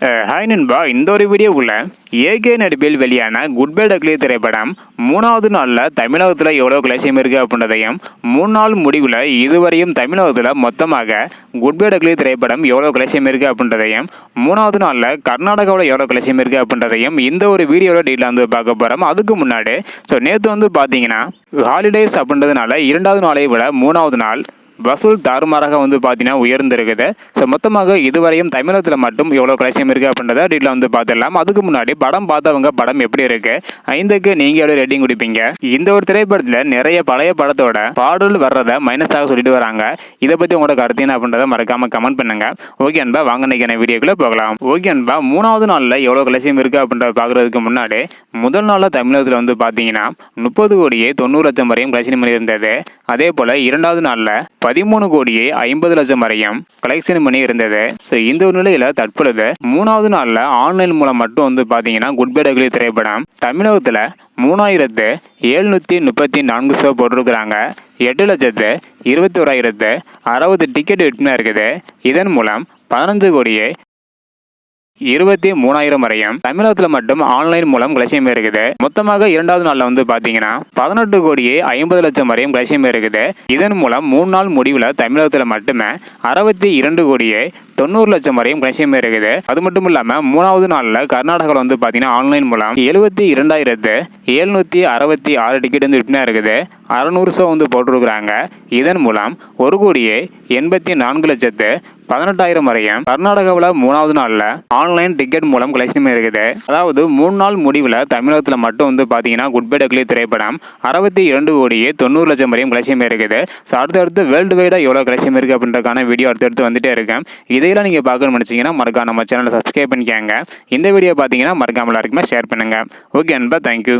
Hi நண்பா. இந்த ஒரு வீடியோக்குள்ள ஏகே நடிப்பில் வெளியான குட் பை டக்லி திரைப்படம் மூணாவது நாளில் தமிழகத்தில் எவ்வளோ கலெக்ஷன் இருக்குது அப்படின்றதையும் மூணு நாள் முடிவில் இதுவரையும் தமிழகத்தில் மொத்தமாக குட் பை டக்லி திரைப்படம் எவ்வளோ கலெக்ஷன் இருக்குது அப்படின்றதையும் மூணாவது நாளில் கர்நாடகாவில் எவ்வளோ கலெக்ஷன் இருக்குது அப்படின்றதையும் இந்த ஒரு வீடியோவில் டீட்டெயில் வந்து பார்க்க போகிறோம் அதுக்கு முன்னாடி ஸோ நேற்று வந்து பார்த்தீங்கன்னா ஹாலிடேஸ் அப்படின்றதுனால இரண்டாவது நாளை விட மூணாவது நாள் வசூல் தாறுமாறாக வந்து பார்த்தீங்கன்னா உயர்ந்திருக்குது. ஸோ மொத்தமாக இதுவரையும் தமிழகத்தில் மட்டும் எவ்வளோ கலெக்ஷன் இருக்குது அப்படின்றத டீட்டில் வந்து பார்த்துடலாம். அதுக்கு முன்னாடி படம் பார்த்தவங்க படம் எப்படி இருக்கு? ஐந்துக்கு நீங்கள் எவ்வளோ ரேட்டிங் கொடுப்பீங்க? இந்த ஒரு திரைப்படத்தில் நிறைய பழைய படத்தோட பாடல் வர்றதை மைனஸாக சொல்லிட்டு வராங்க. இதை பற்றி உங்களோட கருத்து என்ன அப்படின்றத மறக்காமல் கமெண்ட் பண்ணுங்க. ஓகே அன்பா வாங்க நினைக்கிற வீடியோக்குள்ளே போகலாம். ஓகே அன்பா மூணாவது நாளில் எவ்வளோ கலெக்ஷன் இருக்குது அப்படின்றத பார்க்குறதுக்கு முன்னாடி முதல் நாளில் தமிழகத்தில் வந்து பார்த்தீங்கன்னா முப்பது கோடியே தொண்ணூறு லட்சம் வரையும் கலெக்ஷன் பண்ணி இருந்தது. அதே போல் இரண்டாவது நாளில் பதிமூணு கோடியே ஐம்பது லட்சம் வரையும் கலெக்ஷன் பண்ணி இருந்தது. ஸோ இந்த ஒரு நிலையில் தற்பொழுது மூணாவது நாளில் ஆன்லைன் மூலம் மட்டும் வந்து பார்த்தீங்கன்னா குட் பை டக்லி திரைப்படம் தமிழகத்தில் மூணாயிரத்து எழுநூற்றி முப்பத்தி நான்கு ஷோ போட்டிருக்கிறாங்க. எட்டு லட்சத்து இருபத்தி ஓராயிரத்து அறுபது டிக்கெட் விற்பனை இருக்குது. இதன் மூலம் பதினஞ்சு கோடியே இருபத்தி மூணாயிரம் வரையும். தமிழகத்தில் மட்டும் ஆன்லைன் மூலம் கிளசியம் இருக்குது மொத்தமாக இரண்டாவது நாளில் வந்து பார்த்தீங்கன்னா பதினெட்டு கோடியே ஐம்பது லட்சம் வரையும் கிளசியம் இருக்குது இதன் மூலம் மூணு நாள் முடிவில் தமிழகத்தில் மட்டுமே அறுபத்தி இரண்டு கோடியே தொண்ணூறு லட்சம் வரையும் கலெக்ஷன் இருக்குது அது மட்டும் இல்லாமல் மூணாவது நாளில் கர்நாடகாவில் வந்து பார்த்தீங்கன்னா ஆன்லைன் மூலம் எழுபத்தி இரண்டாயிரத்து எழுநூற்றி அறுபத்தி ஆறு டிக்கெட் வந்து விற்பனை இருக்குது அறநூறு ஷோ வந்து போட்டிருக்கிறாங்க. இதன் மூலம் ஒரு கோடியே எண்பத்தி நான்கு லட்சத்து பதினெட்டாயிரம் வரையும் கர்நாடகாவில் மூணாவது நாளில் ஆன்லைன் டிக்கெட் மூலம் கலெக்ஷன் இருக்குது. அதாவது மூணு நாள் முடிவில் தமிழகத்தில் மட்டும் வந்து பார்த்தீங்கன்னா குட் பை டக்லி திரைப்படம் அறுபத்தி இரண்டு கோடியே தொண்ணூறு லட்சம் வரையும் கலெக்ஷன் இருக்குது. ஸோ அடுத்தடுத்து வேர்ல்டு வைடாக எவ்வளோ கலெக்ஷன் இருக்குது அப்படின்றக்கான வீடியோ அடுத்தடுத்து வந்துட்டே இருக்கேன் இதையெல்லாம் நீங்கள் பார்க்கணும்னு நினச்சிங்கன்னா மறக்காம நம்ம சேனலை சப்ஸ்கிரைப் பண்ணிக்கோங்க. இந்த வீடியோ பார்த்தீங்கன்னா மறக்காமல் எல்லாருக்குமே ஷேர் பண்ணுங்கள் ஓகே அன்பா தேங்க்யூ